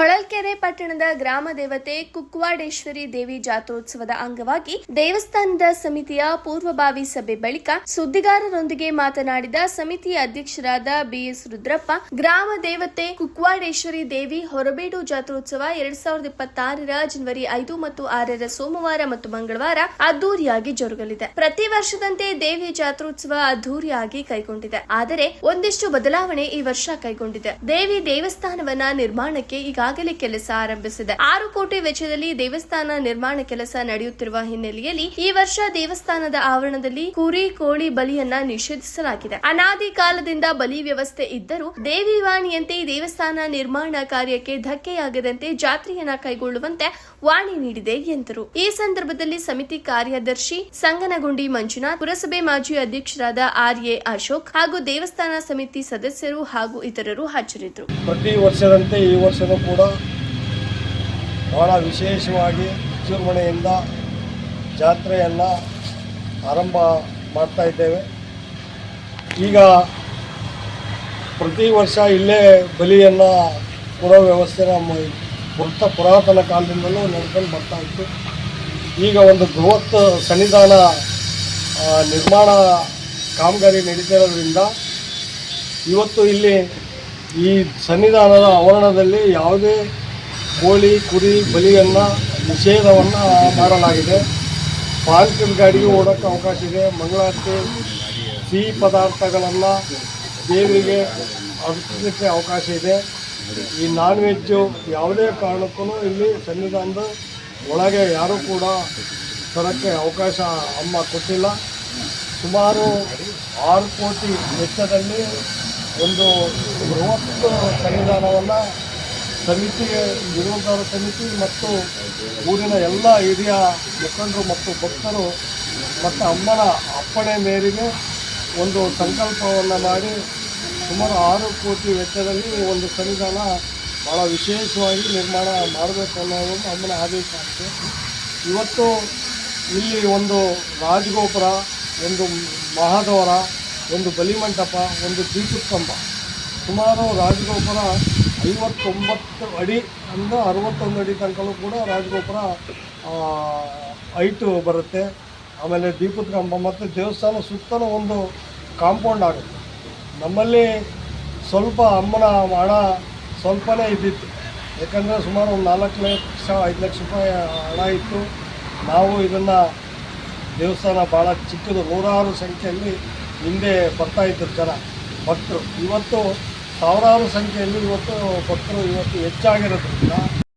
ಹೊಳಲ್ಕೆರೆ ಪಟ್ಟಣದ ಗ್ರಾಮ ದೇವತೆ ಕುಕ್ವಾಡೇಶ್ವರಿ ದೇವಿ ಜಾತ್ರೋತ್ಸವದ ಅಂಗವಾಗಿ ದೇವಸ್ಥಾನದ ಸಮಿತಿಯ ಪೂರ್ವಭಾವಿ ಸಭೆ ಬಳಿಕ ಸುದ್ದಿಗಾರರೊಂದಿಗೆ ಮಾತನಾಡಿದ ಸಮಿತಿ ಅಧ್ಯಕ್ಷರಾದ ಬಿಎಸ್ ರುದ್ರಪ್ಪ, ಗ್ರಾಮ ದೇವತೆ ಕುಕ್ವಾಡೇಶ್ವರಿ ದೇವಿ ಹೊರಬೇಡು ಜಾತ್ರೋತ್ಸವ ಎರಡ್ ಸಾವಿರದ ಇಪ್ಪತ್ತಾರರ ಜನವರಿ ಐದು ಮತ್ತು ಆರರ ಸೋಮವಾರ ಮತ್ತು ಮಂಗಳವಾರ ಅದ್ದೂರಿಯಾಗಿ ಜರುಗಲಿದೆ. ಪ್ರತಿ ವರ್ಷದಂತೆ ದೇವಿ ಜಾತ್ರೋತ್ಸವ ಅದ್ದೂರಿಯಾಗಿ ಕೈಗೊಂಡಿದೆ. ಆದರೆ ಒಂದಿಷ್ಟು ಬದಲಾವಣೆ ಈ ವರ್ಷ ಕೈಗೊಂಡಿದೆ. ದೇವಿ ದೇವಸ್ಥಾನವನ್ನ ನಿರ್ಮಾಣಕ್ಕೆ ಈಗಾಗಲೇ ಕೆಲಸ ಆರಂಭಿಸಿದೆ. ಆರು ಕೋಟಿ ವೆಚ್ಚದಲ್ಲಿ ದೇವಸ್ಥಾನ ನಿರ್ಮಾಣ ಕೆಲಸ ನಡೆಯುತ್ತಿರುವ ಹಿನ್ನೆಲೆಯಲ್ಲಿ ಈ ವರ್ಷ ದೇವಸ್ಥಾನದ ಆವರಣದಲ್ಲಿ ಕುರಿ, ಕೋಳಿ ಬಲಿಯನ್ನ ನಿಷೇಧಿಸಲಾಗಿದೆ. ಅನಾದಿ ಕಾಲದಿಂದ ಬಲಿ ವ್ಯವಸ್ಥೆ ಇದ್ದರೂ ದೇವಿ ವಾಣಿಯಂತೆ ದೇವಸ್ಥಾನ ನಿರ್ಮಾಣ ಕಾರ್ಯಕ್ಕೆ ಧಕ್ಕೆಯಾಗದಂತೆ ಜಾತ್ರೆಯನ್ನ ಕೈಗೊಳ್ಳುವಂತೆ ವಾಣಿ ನೀಡಿದೆ ಎಂದರು. ಈ ಸಂದರ್ಭದಲ್ಲಿ ಸಮಿತಿ ಕಾರ್ಯದರ್ಶಿ ಸಂಗನಗುಂಡಿ ಮಂಜುನಾಥ್, ಪುರಸಭೆ ಮಾಜಿ ಅಧ್ಯಕ್ಷರಾದ ಆರ್ ಎ ಅಶೋಕ್ ಹಾಗೂ ದೇವಸ್ಥಾನ ಸಮಿತಿ ಸದಸ್ಯರು ಹಾಗೂ ಇತರರು ಹಾಜರಿದ್ದರು. ಪ್ರತಿ ವರ್ಷದಂತೆ ಈ ವರ್ಷವೂ ಬಹಳ ವಿಶೇಷವಾಗಿ ವಿಜೃಂಭಣೆಯಿಂದ ಜಾತ್ರೆಯನ್ನು ಆರಂಭ ಮಾಡ್ತಾ ಇದ್ದೇವೆ. ಈಗ ಪ್ರತಿ ವರ್ಷ ಇಲ್ಲೇ ಬಲಿಯನ್ನು ಕೊಡೋ ವ್ಯವಸ್ಥೆ ನಮ್ಮ ಪುರ್ತ ಪುರಾತನ ಕಾಲದಿಂದಲೂ ನಡ್ಕೊಂಡು ಬರ್ತಾ ಇತ್ತು. ಈಗ ಒಂದು ಬೃಹತ್ ಸನ್ನಿಧಾನ ನಿರ್ಮಾಣ ಕಾಮಗಾರಿ ನಡೀತಿರೋದ್ರಿಂದ ಇವತ್ತು ಇಲ್ಲಿ ಈ ಸನ್ನಿಧಾನದ ಆವರಣದಲ್ಲಿ ಯಾವುದೇ ಕೋಳಿ, ಕುರಿ, ಬಲಿಯನ್ನು ನಿಷೇಧವನ್ನು ಮಾಡಲಾಗಿದೆ. ಪಾರ್ಕಿನ ಗಾಡಿಗೆ ಓಡೋಕ್ಕೆ ಅವಕಾಶ ಇದೆ. ಮಂಗಳಾರತಿ ಸಿಹಿ ಪದಾರ್ಥಗಳನ್ನು ದೇವರಿಗೆ ಅರ್ಪಿಸಲಿಕ್ಕೆ ಅವಕಾಶ ಇದೆ. ಈ ನಾನ್ ವೆಜ್ಜು ಯಾವುದೇ ಕಾರಣಕ್ಕೂ ಇಲ್ಲಿ ಸನ್ನಿಧಾನದ ಒಳಗೆ ಯಾರೂ ಕೂಡ ತರೋಕ್ಕೆ ಅವಕಾಶ ಅಮ್ಮ ಕೊಟ್ಟಿಲ್ಲ. ಸುಮಾರು ಆರು ಕೋಟಿ ವೆಚ್ಚದಲ್ಲಿ ಒಂದು ಬೃಹತ್ ಕಣಿದಾನವನ್ನು ಸಮಿತಿ ನಿರ್ವಹಣ ಸಮಿತಿ ಮತ್ತು ಊರಿನ ಎಲ್ಲ ಹಿರಿಯ ಮುಖಂಡರು ಮತ್ತು ಭಕ್ತರು ಮತ್ತು ಅಮ್ಮನ ಅಪ್ಪಣೆ ಮೇರೆಗೆ ಒಂದು ಸಂಕಲ್ಪವನ್ನು ಮಾಡಿ ಸುಮಾರು ಆರು ಕೋಟಿ ವೆಚ್ಚದಲ್ಲಿ ಒಂದು ಸಂವಿಧಾನ ಭಾಳ ವಿಶೇಷವಾಗಿ ನಿರ್ಮಾಣ ಮಾಡಬೇಕು ಅನ್ನೋದು ಅಮ್ಮನ ಆದೇಶ ಆಗಿದೆ. ಇವತ್ತು ಇಲ್ಲಿ ಒಂದು ರಾಜಗೋಪುರ, ಒಂದು ಮಹಾದ್ವಾರ ಒಂದು ಬಲಿಮಂಟಪ ಒಂದು ಕಂಬ ಸುಮಾರು ರಾಜಗೋಪುರ ಐವತ್ತೊಂಬತ್ತು ಅಡಿ ಅಂದ ಅರವತ್ತೊಂದು ಅಡಿ ತನಕನೂ ಕೂಡ ರಾಜಗೋಪುರ ಹೈಟು ಬರುತ್ತೆ. ಆಮೇಲೆ ದೀಪದ ಕಂಬ ಮತ್ತು ದೇವಸ್ಥಾನ ಸುತ್ತಲೂ ಒಂದು ಕಾಂಪೌಂಡ್ ಆಗುತ್ತೆ. ನಮ್ಮಲ್ಲಿ ಸ್ವಲ್ಪ ಅಮ್ಮನ ಹಣ ಸ್ವಲ್ಪನೇ ಇದ್ದಿತ್ತು. ಯಾಕಂದರೆ ಸುಮಾರು ಒಂದು ನಾಲ್ಕು ಲಕ್ಷ, ಐದು ಲಕ್ಷ ರೂಪಾಯಿ ಹಣ ಇತ್ತು. ನಾವು ಇದನ್ನು ದೇವಸ್ಥಾನ ಭಾಳ ಚಿಕ್ಕದು, ನೂರಾರು ಸಂಖ್ಯೆಯಲ್ಲಿ ಹಿಂದೆ ಬರ್ತಾ ಇದ್ದರು ಜನ ಭಕ್ತರು. ಇವತ್ತು ಸಾವಿರಾರು ಸಂಖ್ಯೆಯಲ್ಲಿ ಇವತ್ತು ಭಕ್ತರು ಇವತ್ತು ಹೆಚ್ಚಾಗಿರೋದ್ರಿಂದ